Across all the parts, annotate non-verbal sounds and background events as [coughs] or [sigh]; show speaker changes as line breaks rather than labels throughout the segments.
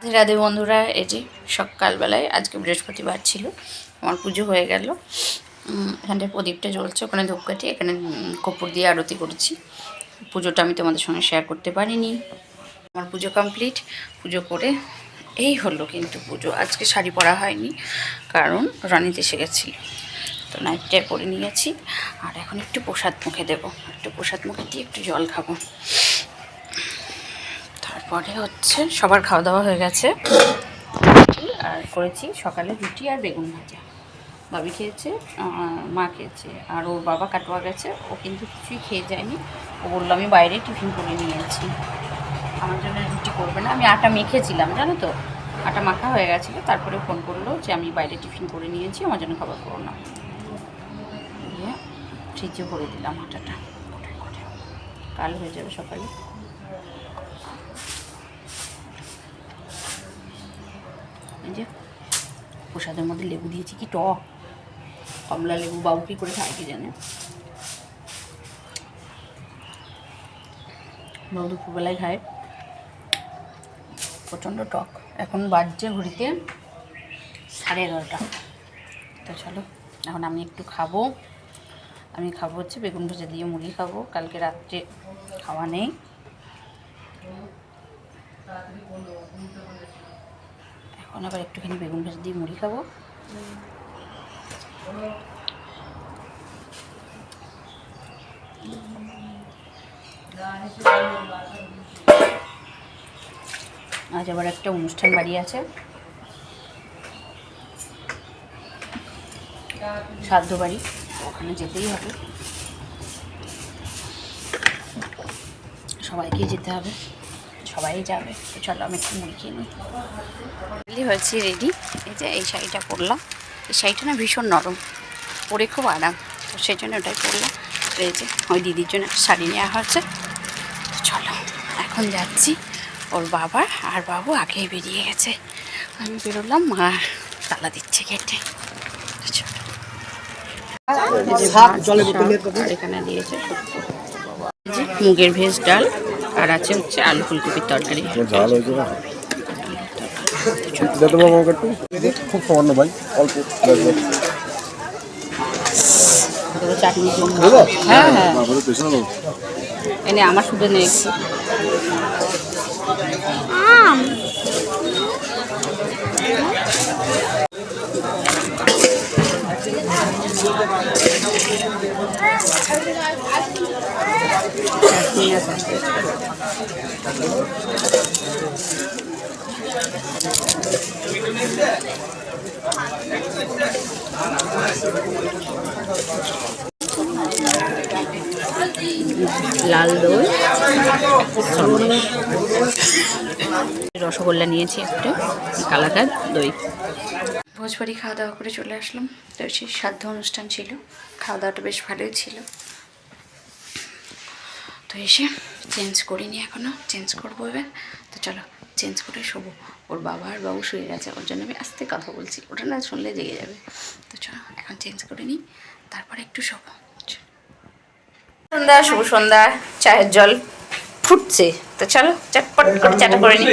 রাধে বন্ধুরা এই যে সকালবেলায় আজকে বৃহস্পতিবার ছিল আমার পুজো হয়ে গেল। এখানটায় প্রদীপটা জ্বলছে ওখানে ধূপকাঠি এখানে উম, কর্পূর দিয়ে আরতি করেছি। পুজোটা আমি তোমাদের সঙ্গে শেয়ার করতে পারিনি। আমার পুজো কমপ্লিট পুজো করে এই হলো কিন্তু পুজো। আজকে শাড়ি পরা হয়নি কারণ রানিতে এসে গেছিল। তো নাইটটায় পরে নিয়েছি। আর এখন একটু প্রসাদ মুখে দেবো। একটু প্রসাদ মুখে দিয়ে একটু জল খাব। তারপরে হচ্ছে সবার খাওয়া দাওয়া হয়ে গেছে। আর করেছি সকালে রুটি আর বেগুন ভাজা। বাবি খেয়েছে মা খেয়েছে। আর ওর বাবা কাটোয়া গেছে, ও কিন্তু কিছুই খেয়ে যায়নি। ও বলল, আমি বাইরে টিফিন করে নিয়েছি আমার জন্য রুটি করবে না। আমি আটা মেখেছিলাম, জানো তো? আটা মাখা হয়ে গেছিল, তারপরে ফোন করল যে, আমি বাইরে টিফিন করে নিয়েছি আমার জন্য খাবার করো না। দিয়ে ফ্রিজে ভরে দিলাম আটাটা। কাল হয়ে যাবে সকালে এই যে প্রসাদের মধ্যে লেবু দিয়েছি কি টক। কমলা লেবু, বাবু কি করে খায় কি জানে। বাবু দুপুরবেলায় খায়। প্রচণ্ড টক। এখন বাজছে ঘড়িতে সাড়ে এগারোটা। তো চলো, এখন আমি একটু খাব। আমি খাব হচ্ছে বেগুন ভাজা দিয়ে মুড়ি খাব। কালকে রাত্রে খাওয়া নেই। এখন আবার একটুখানি বেগুন ভাজা দিয়ে মুড়ি খাব। আজ আবার একটা অনুষ্ঠান বাড়ি আছে। শ্রাদ্ধ বাড়ি, ওখানে যেতেই হবে। সবাইকে যেতে হবে। সবাই যাবে। তো চলো আমি একটু মুড়ি খেয়ে নিই। রেডি হয়েছি রেডি এই যে এই শাড়িটা পরলাম। এই শাড়িটা না ভীষণ নরম। পরে খুব আরাম। তো সেই জন্য ওটাই পরলাম। এই যে ওই দিদির জন্য একটা শাড়ি নেওয়া হয়েছে। তো চলো এখন যাচ্ছি ওর বাবা আর বাবু আগেই বেরিয়ে গেছে। আমি বেরোলাম মা তালা দিচ্ছে গেটে। আর এখানে দিয়েছে মুগের ভেজ ডাল। আর আছে হচ্ছে আলু ফুলকপির তরকারি।
ঝাল হয়েছে না? খুব সামান্য ভাই অল্প।
চাটনি হ্যাঁ হ্যাঁ। এনে আমার শুধু নেই একটু। আছে। লাল দই। রসগোল্লা নিয়েছি একটা। কালাকাদ দই। ভোজবাড়ি খাওয়া দাওয়া করে চলে আসলাম। তো সেই সাধ্য অনুষ্ঠান ছিল। খাওয়া দাওয়াটা বেশ ভালোই ছিল। তো এসে চেঞ্জ করিনি এখনও চেঞ্জ করব এবার। তো চলো চেঞ্জ করে শোবো। ওর বাবা আর বাবু শুয়ে গেছে ওর জন্য আমি আস্তে কথা বলছি। ওটা না শুনলে জেগে যাবে। তো চলো এখন চেঞ্জ করে নিই তারপরে একটু শোবো। সন্ধ্যা শুভ সন্ধ্যা চায়ের জল ফুটছে। তো চলো চটপট করে চাটা করে নিই।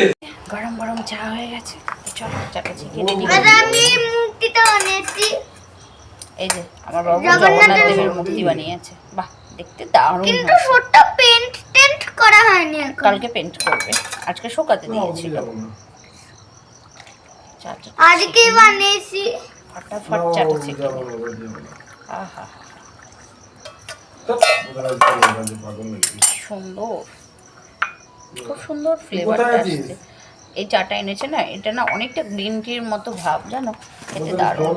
গরম গরম চা হয়ে গেছে। চলো চাটা ছেঁকে রেডি
আর আমি মুক্তিটা বানিয়েছি।
এই যে আমার বাবু
জগন্নাথের
জগন্নাথ দেবের মূর্তি বানিয়েছে। বাহ। দেখতে দারুণ
কিন্তু। ছোটটা পেন্ট টেন্ট করা হয়নি এখন।
কালকে পেন্ট করবে। আজকে শোকাতে দিয়েছিল।
আজকে বানিয়েছি।
ফটাফট চাটা আহা। সুন্দর খুব সুন্দর ফ্লেভারটা আসছে। এই চাটা এনেছে না এটা না অনেকটা গ্রিন টির মতো ভাব জানো? খেতে দারুণ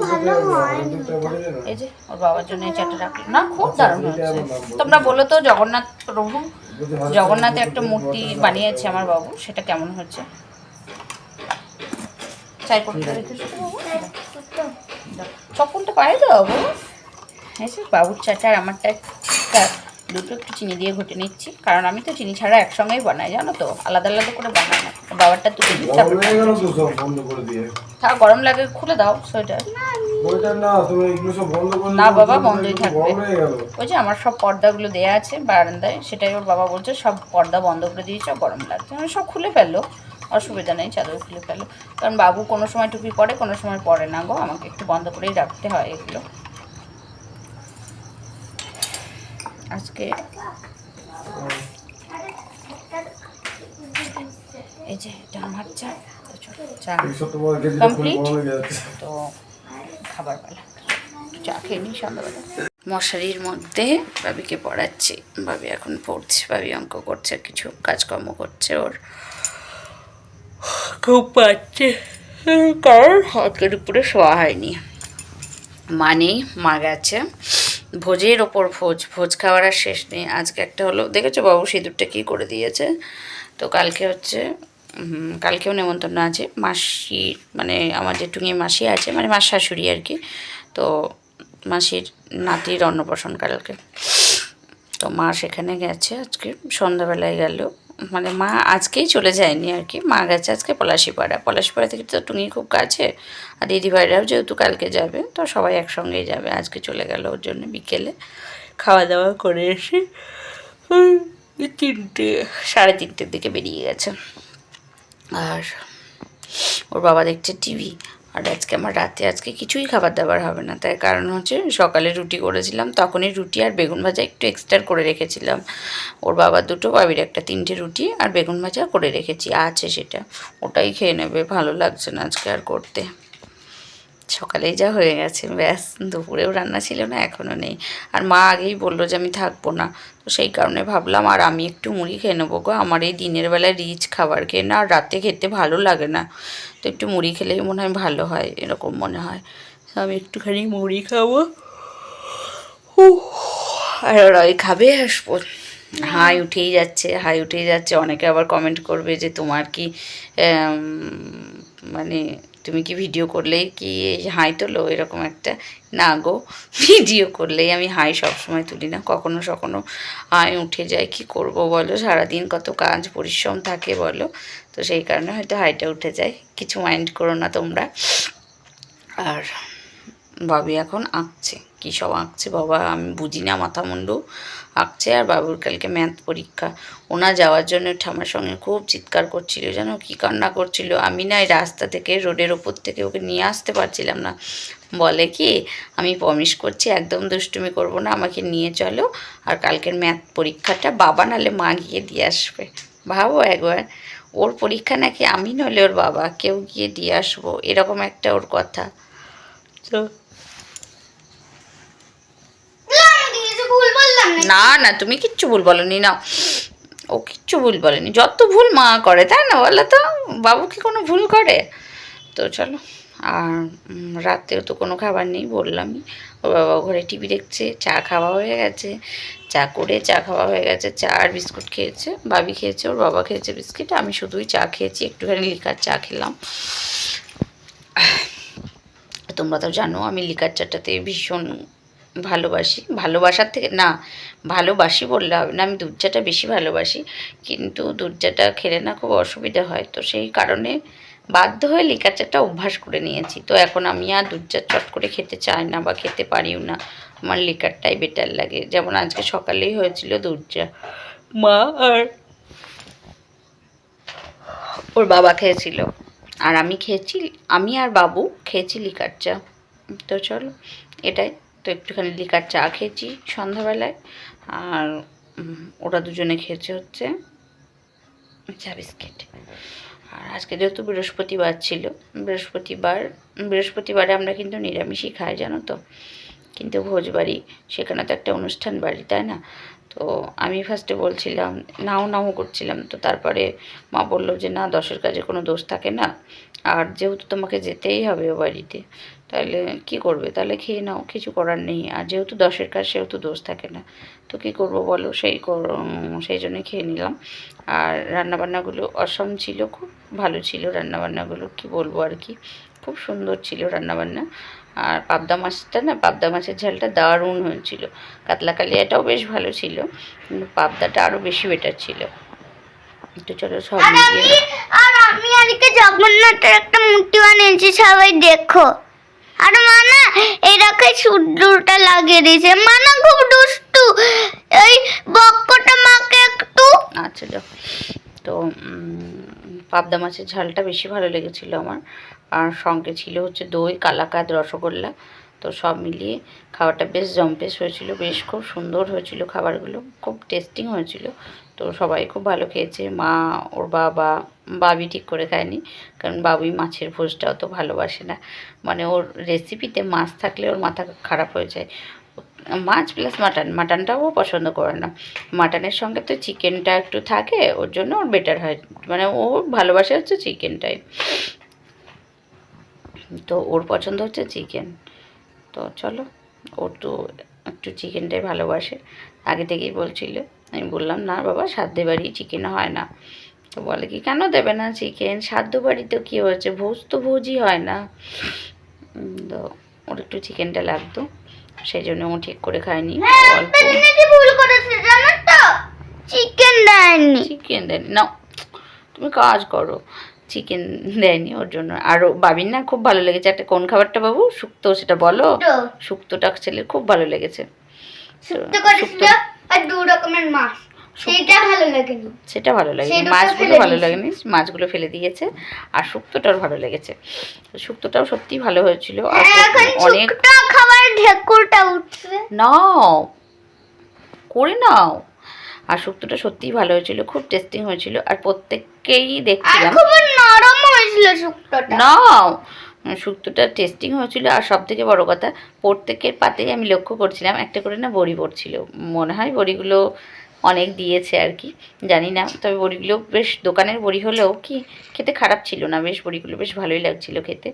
এই যে ওর বাবার জন্য এই চাটা রাখল। না খুব দারুণ হয়েছে। তোমরা বলো তো জগন্নাথ প্রভু জগন্নাথের একটা মূর্তি বানিয়েছে আমার বাবু সেটা কেমন হচ্ছে চাই করতে রেখেছো। চপ্পলটা পায়ে দাও বাবু। হ্যাঁ বাবুর চাটা আর আমারটা একটা দুটো একটু চিনি দিয়ে ঘটে নিচ্ছি কারণ আমি তো চিনি ছাড়া একসঙ্গেই বানাই জানো তো? আলাদা আলাদা করে বানাই না। বাবারটা তুলে দিই তারপর থাক গরম লাগে খুলে দাও সোয়েটার। না বাবা বন্ধই থাকবে। ওই যে আমার সব পর্দাগুলো দেয়া আছে বারান্দায় সেটাই ওর বাবা বলছে সব পর্দা বন্ধ করে দিয়েছে গরম লাগছে। আমি সব খুলে ফেলল অসুবিধা নেই চাদর খুলে ফেলো কারণ বাবু কোনো সময় টুপি পরে কোনো সময় পরে না গো আমাকে একটু বন্ধ করেই রাখতে হয় এগুলো। আজকে এই যে এটা আমার চা তো চলো, চা কমপ্লিট তো খাবার একটু চা খেয়ে নিই সন্ধ্যাবেলা। মশারির মধ্যে বাবিকে পড়াচ্ছি বাবি এখন পড়ছে বাবি অঙ্ক করছে কিছু কাজকর্ম করছে ওর। খুব পাচ্ছে কারণ হাতের উপরে শোয়া হয়নি। মানেই মা গেছে। ভোজের ওপর ভোজ ভোজ খাওয়ার আর শেষ নেই। আজকে একটা হলো দেখেছ বাবু সিঁদুরটা কী করে দিয়েছে? তো কালকে হচ্ছে কালকেও নেমন্তন্ন আছে। মাসি মানে আমার যে মাসি আছে মানে মাস শাশুড়ি আর কি। তো মাসির নাতির অন্নপ্রাশন কালকে। তো মা সেখানে গেছে আজকে, সন্ধ্যাবেলায় গেল। মানে মা আজকেই চলে যায়নি আর কি, মা গেছে আজকে পলাশিপাড়া। পলাশিপাড়া থেকে তো টুঙ্গি খুব কাছে, আর দিদিভাইরাও যেহেতু কালকে যাবে, তো সবাই একসঙ্গেই যাবে। আজকে চলে গেল ওর জন্য বিকেলে। খাওয়া দাওয়া করে এসে তিনটে, সাড়ে তিনটের দিকে বেরিয়ে গেছে। আর ওর বাবা দেখছে টিভি। আর আজকে আমার রাতে আজকে কিছুই খাবার দাবার হবে না। তাই কারণ হচ্ছে সকালে রুটি করেছিলাম, তখনই রুটি আর বেগুন ভাজা একটু এক্সট্রা করে রেখেছিলাম। ওর বাবা দুটো, বাবির একটা তিনটে রুটি আর বেগুন ভাজা করে রেখেছি, আছে সেটা। ওটাই খেয়ে নেবে, ভালো লাগছে না আজকে আর করতে। সকালেই যা হয়ে গেছে। ব্যাস, দুপুরেও রান্না ছিল না এখনও নেই। আর মা আগেই বলল যে আমি থাকব না। তো সেই কারণে ভাবলাম, আর আমি একটু মুড়ি খেয়ে নেব গো। আমার এই দিনের বেলায় রিচ খাবার খেয়ে না, আর রাতে খেতে ভালো লাগে না। তো একটু মুড়ি খেলেই মনে হয় ভালো হয়, এরকম মনে হয়। তো আমি একটুখানি মুড়ি খাব। আর ওই খাবে আসব। হাই উঠেই যাচ্ছে, হাই উঠেই যাচ্ছে। অনেকে আবার কমেন্ট করবে যে তোমার কি মানে তুমি কি ভিডিও করলেই কি হাই তোলো? এরকম একটা, না গো ভিডিও করলেই আমি হাই সবসময় তুলি না। কখনো সখনো হাই উঠে যায়, কি করব বলো? সারাদিন কত কাজ, পরিশ্রম থাকে বলো? তো সেই কারণে হয়তো হাইটা উঠে যায়। কিছু মাইন্ড করো না তোমরা। আর বাবি এখন আঁকছে। কী সব আঁকছে বাবা? আমি বুঝি না মাথা মুন্ডু আঁকছে আর বাবুর কালকে ম্যাথ পরীক্ষা। ওনা যাওয়ার জন্য ঠামার সঙ্গে খুব চিৎকার করছিল, জানো? কী কান্না করছিল? আমি না রাস্তা থেকে, রোডের ওপর থেকে ওকে নিয়ে আসতে পারছিলাম না। বলে কি, আমি প্রমিস করছি, একদম দুষ্টুমি করব না, আমাকে নিয়ে চলো। আর কালকের ম্যাথ পরীক্ষাটা বাবা নালে মা গিয়ে দিয়ে আসবে। ভাবো একবার। ওর পরীক্ষা নাকি আমি নইলে ওর বাবা, কেউ গিয়ে দিয়ে আসব? এরকম একটা ওর কথা। তো
আমি কিছু ভুল বললাম না
না, তুমি কিচ্ছু ভুল বলনি না ও কিচ্ছু ভুল বলেনি। যত ভুল মা করে, তাই না? বলো তো, বাবু কি কোনো ভুল করে? তো চলো, আর রাতেও তো কোনো খাবার নেই, বললামই। ওর বাবা ঘরে টিভি দেখছে, চা খাওয়া হয়ে গেছে। চা করে, চা খাওয়া হয়ে গেছে, চা আর বিস্কুট খেয়েছে বাবি খেয়েছে, ওর বাবা খেয়েছে বিস্কিট, আমি শুধুই চা খেয়েছি, একটুখানি লিকার চা খেলাম। তোমরা তো জানো, আমি লিকার চাটাতে ভীষণ ভালোবাসি। ভালোবাসার থেকে, না, ভালোবাসি বললে হবে না, আমি দুধ চাটা বেশি ভালোবাসি। কিন্তু দুধ চাটা খেলে না খুব অসুবিধা হয়। তো সেই কারণে বাধ্য হয়ে লিকার চাটা অভ্যাস করে নিয়েছি। তো এখন আমি আর দুধ চা চট করে খেতে চাই না বা খেতে পারিও না। আমার লিকারটাই বেটার লাগে। যেমন আজকে সকালেই হয়েছিল দুধ চা মা, আর ওর বাবা খেয়েছিল। আর আমি খেয়েছি, আমি আর বাবু খেয়েছি লিকার চা তো চলো, এটাই। তো একটুখানি লিকার চা খেয়েছি সন্ধ্যাবেলায়। আর ওরা দুজনে খেয়েছে হচ্ছে চা বিস্কিট। আর আজকে যেহেতু বৃহস্পতিবার ছিল, বৃহস্পতিবার, বৃহস্পতিবারে আমরা কিন্তু নিরামিষই খাই, জানো তো? কিন্তু ভোজবাড়ি, সেখানে তো একটা অনুষ্ঠান বাড়ি, তাই না? তো আমি ফার্স্টে বলছিলাম, নাও নাও করছিলাম, তো তারপরে মা বলল যে, না, দশের কাজে কোনো দোষ থাকে না। আর যেহেতু তোমাকে যেতেই হবে ও বাড়িতে তাহলে কি করবে? তাহলে খেয়ে নাও, কিছু করার নেই। আর যেহেতু দশের কাজ, সেহেতু দোষ থাকে না। তো কি করব বলো? সেই সেই জন্যই খেয়ে নিলাম। আর রান্নাবান্নাগুলো অসম ছিল, খুব ভালো ছিল রান্নাবান্নাগুলো, কি বলব আর কি? খুব সুন্দর ছিল রান্নাবান্না। আর পাবদা মাছটা না, পাবদা মাছের ঝালটা দারুণ হয়েছিল। কাতলা কালিয়াটাও বেশ ভালো ছিল, কিন্তু পাবদাটা আরও বেশি বেটার ছিল। তো চলো সব মিলিয়ে
আর আমি জগন্নাথের একটা মূর্তি বানিয়েছি, সবাই দেখো। আর মানা এটাকে সূর্যটা লাগিয়ে দিয়েছে। মানা খুব দুষ্টু। এই বক্কটা মাকে একটু।
আচ্ছা যাও তো পাবদা মাছের ঝালটা বেশি ভালো লেগেছিল আমার। আর সঙ্গে ছিল হচ্ছে দই, কালাকাদ, রসগোল্লা। তো সব মিলিয়ে খাবারটা বেশ জম্পেশ হয়েছিল। বেশ খুব সুন্দর হয়েছিল খাবারগুলো। খুব টেস্টিং হয়েছিল। তো সবাই খুব ভালো খেয়েছে। মা, ওর বাবা, বাবি ঠিক করে খায়নি, কারণ বাবুই মাছের ভোজটা অত ভালোবাসে না। মানে ওর রেসিপিতে মাছ থাকলে ওর মাথা খারাপ হয়ে যায়। মাছ প্লাস মাটন মাটনটাও পছন্দ করে না। মাটনের সঙ্গে তো চিকেনটা একটু থাকে, ওর জন্য ওর বেটার হয়। মানে ও ভালোবাসে হচ্ছে চিকেনটাই তো ওর পছন্দ হচ্ছে চিকেন তো চলো, ও তো একটু চিকেনটাই ভালোবাসে। আগে থেকেই বলছিল। আমি বললাম না বাবা সাধ্যে বাড়ি চিকেন হয় না। তো বলে কি কেন দেবে না চিকেন সাধ্য বাড়িতে কী হয়েছে? ভোজ তো ভোজই হয় না। তো ওর একটু চিকেনটা লাগতো সেই জন্য ও ঠিক করে খায়নি। অল্প।
তো? চিকেন দেয়নি।
চিকেন দেয়নি। না তুমি কাজ করো। চিকেন দেয়নি ওর জন্য। আর বাবির না খুব ভালো লেগেছে। একটা কোন খাবারটা বাবু? শুক্তো সেটা বলো।
তো
শুক্তোটা ছেলের খুব ভালো লেগেছে।
শুক্তো আর দু রকমের মাছ। সেটা ভালো লাগেনি।
সেটা ভালো লাগে মাছগুলো ভালো লাগেনি। মাছগুলো ফেলে দিয়েছে। আর শুক্তোটাও ভালো লেগেছে। শুক্তোটাও সত্যি ভালো হয়েছিল। আর
হ্যাঁ,
অনেক
খাবার ঢেকুরটা উঠছে।
নাও। করে নাও। আর শুক্তোটা সত্যিই ভালো হয়েছিল। খুব টেস্টিং হয়েছিল। আর প্রত্যেককেই দেখছিলাম।
খুব নরম হয়েছিল শুক্তোটা।
নাও। শুক্তোটা টেস্টিং হয়েছিল। আর সব থেকে বড়ো কথা, প্রত্যেকের পাতেই আমি লক্ষ্য করছিলাম, একটা করে না বড়ি পড়ছিল। মনে হয় বড়িগুলো অনেক দিয়েছে আর কি, জানি না। তবে বড়িগুলো বেশ, দোকানের বড়ি হলেও কি, খেতে খারাপ ছিল না। বেশ, বড়িগুলো বেশ ভালোই লাগছিল খেতে।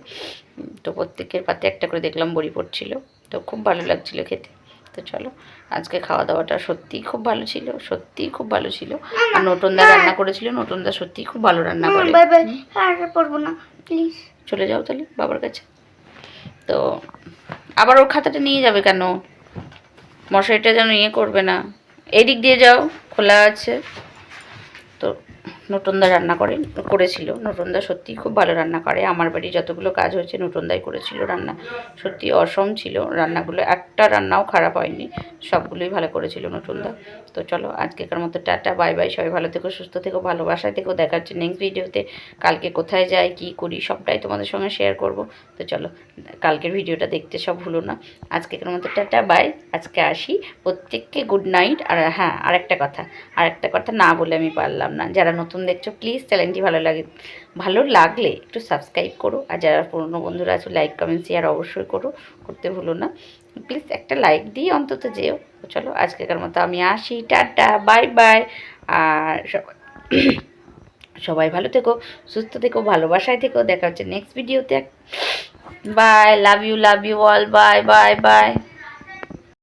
তো প্রত্যেকের পাতে একটা করে দেখলাম বড়ি পড়ছিল। তো খুব ভালো লাগছিল খেতে। তো চলো। আজকে খাওয়া দাওয়াটা সত্যিই খুব ভালো ছিল সত্যিই খুব ভালো ছিল। আর নতুনদা রান্না করেছিল নতুনদা সত্যিই খুব ভালো রান্না করে।
Bye bye. আর পড়ব না প্লিজ
চলে যাও তাহলে বাবার কাছে। তো আবার ওর খাতাটা নিয়ে যাবে কেন? মশারিটা যেন ইয়ে করবে না। এদিক দিয়ে যাও খোলা আছে। নতুনদা রান্না করে, করেছিল। নতুনদা সত্যি খুব ভালো রান্না করে। আমার বাড়ি যতগুলো কাজ হয়েছে, নতুনদাই করেছিল রান্না। সত্যি অসম ছিল। রান্নাগুলো, একটা রান্নাও খারাপ হয়নি। সবগুলোই ভালো করেছিল নতুনদা। তো চলো, আজকেকার মতো টাটা, বাই বাই। সবাই ভালো থেকো, সুস্থ থেকো, ভালোবাসায় থেকো। দেখা হচ্ছে নেক্সট ভিডিওতে কালকে কোথায় যাই, কি করি, সবটাই তোমাদের সঙ্গে শেয়ার করব। তো চলো, কালকের ভিডিওটা দেখতে সব ভুলো না। আজকেকার মতো টাটা, বাই। আজকে আসি। প্রত্যেককে গুড নাইট আর হ্যাঁ আরেকটা কথা। আরেকটা কথা না বলে আমি পারলাম না। যারা নতুন দেখছ প্লিজ চ্যানেলটি ভালো লাগে, ভালো লাগলে একটু সাবস্ক্রাইব করো। আর যারা পুরনো বন্ধুরা আছো লাইক কমেন্ট শেয়ার অবশ্যই করো, করতে ভুলো না। প্লিজ একটা লাইক দিয়ে অন্তত যেও। চলো, আজকেকার মতো আমি আসি, টাটা বাই বাই আর [coughs] সবাই ভালো থেকো, সুস্থ থেকো, ভালোবাসায় থেকো। দেখা হচ্ছে নেক্সট ভিডিওতে bye love you love you all bye bye bye